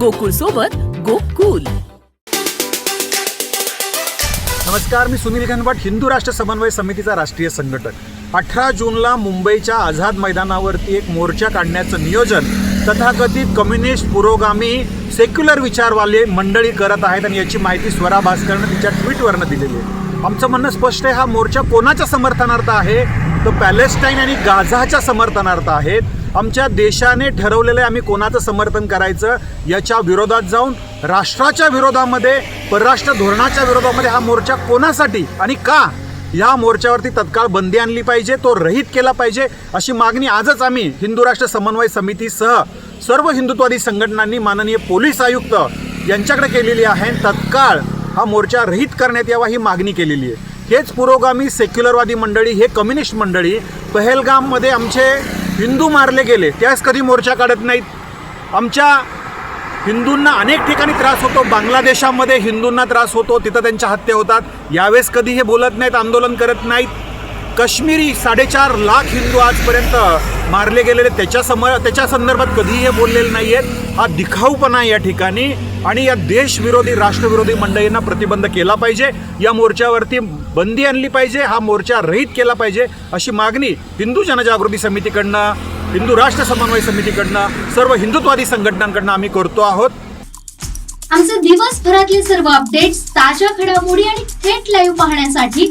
गोकुळ सोबत गोकुल. नमस्कार मी सुनील घनवट हिंदू राष्ट्र समन्वय समितीचा राष्ट्रीय संघटक. अठरा जूनला मुंबईच्या आझाद मैदानावरती एक मोर्चा काढण्याचं नियोजन तथाकथित कम्युनिस्ट पुरोगामी सेक्युलर विचारवाले मंडळी करत आहेत आणि याची माहिती स्वरा भास्करनं तिच्या ट्विटवरनं दिलेली आहे. आमचं म्हणणं स्पष्ट आहे हा मोर्चा कोणाच्या समर्थनार्थ आहे? तर पॅलेस्टाईन आणि गाझाच्या समर्थनार्थ आहेत आमच्या देशाने ठरवलेलं आहे आम्ही कोणाचं समर्थन करायचं याच्या विरोधात जाऊन राष्ट्राच्या विरोधामध्ये परराष्ट्र धोरणाच्या विरोधामध्ये हा मोर्चा कोणासाठी आणि का? या मोर्चावरती तत्काळ बंदी आणली पाहिजे तो रहित केला पाहिजे अशी मागणी आजच आम्ही हिंदू राष्ट्र समन्वय समितीसह सर्व हिंदुत्वादी संघटनांनी माननीय पोलीस आयुक्त यांच्याकडे केलेली आहे तत्काळ हा मोर्चा रहित करण्यात यावा ही मागणी केलेली आहे. हेच पुरोगामी सेक्युलरवादी मंडळी हे कम्युनिस्ट मंडळी पहलगाममध्ये आमचे हिंदू मारले गेले त्यास कधी मोर्चा काढत नाहीत. आमच्या हिंदूंना अनेक ठिकाणी त्रास होतो. बांगलादेशामध्ये हिंदूंना त्रास होतो तिथं त्यांच्या हत्या होतात. यावेळेस कधी हे बोलत नाहीत आंदोलन करत नाहीत. काश्मीरी साडेचार लाख हिंदू आजपर्यंत मारले गेलेले त्याच्या त्याच्या संदर्भात कधीही हे बोललेले नाही आहेत हा दिखाऊपणा या ठिकाणी आणि या देशविरोधी राष्ट्रविरोधी मंडळींना प्रतिबंध केला पाहिजे. या मोर्चावरती बंदी आणली पाहिजे हा मोर्चा रहित केला पाहिजे अशी मागणी हिंदू जनजागृती समितीकडनं हिंदू राष्ट्र समन्वय समितीकडनं सर्व हिंदुत्वादी संघटनांकडनं आम्ही करतो आहोत. आमचे दिवसभरातले सर्व अपडेट्स ताज्या घडामोडी आणि थेट लाईव्ह पाहण्यासाठी